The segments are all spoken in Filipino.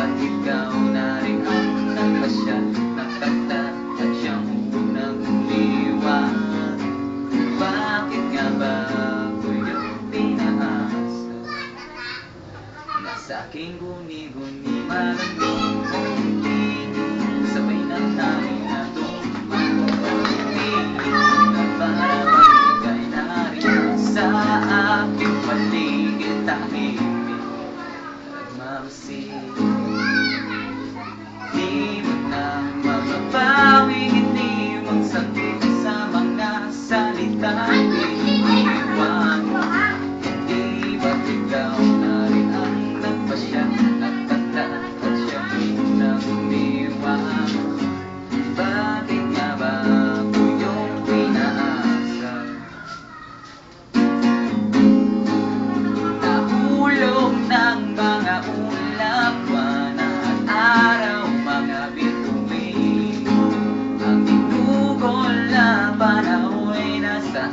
Ikaw na rin ang nagpasya Nakata at unang umiwan Bakit nga ba ako yung pinaasa Nasa aking guni-guni malamig Sabay ng tanging na tumating Na para maligay na rin sa aking paligid tahimik. Nagmamasid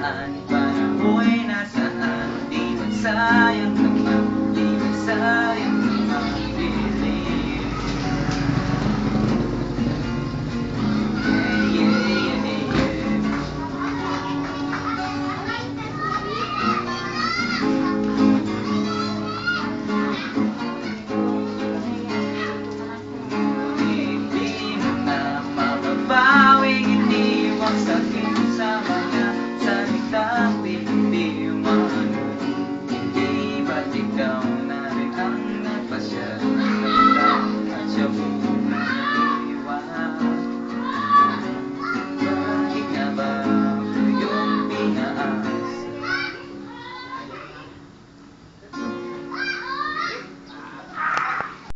saan Para mo'y nasaan? Di magsayang naman, di magsayang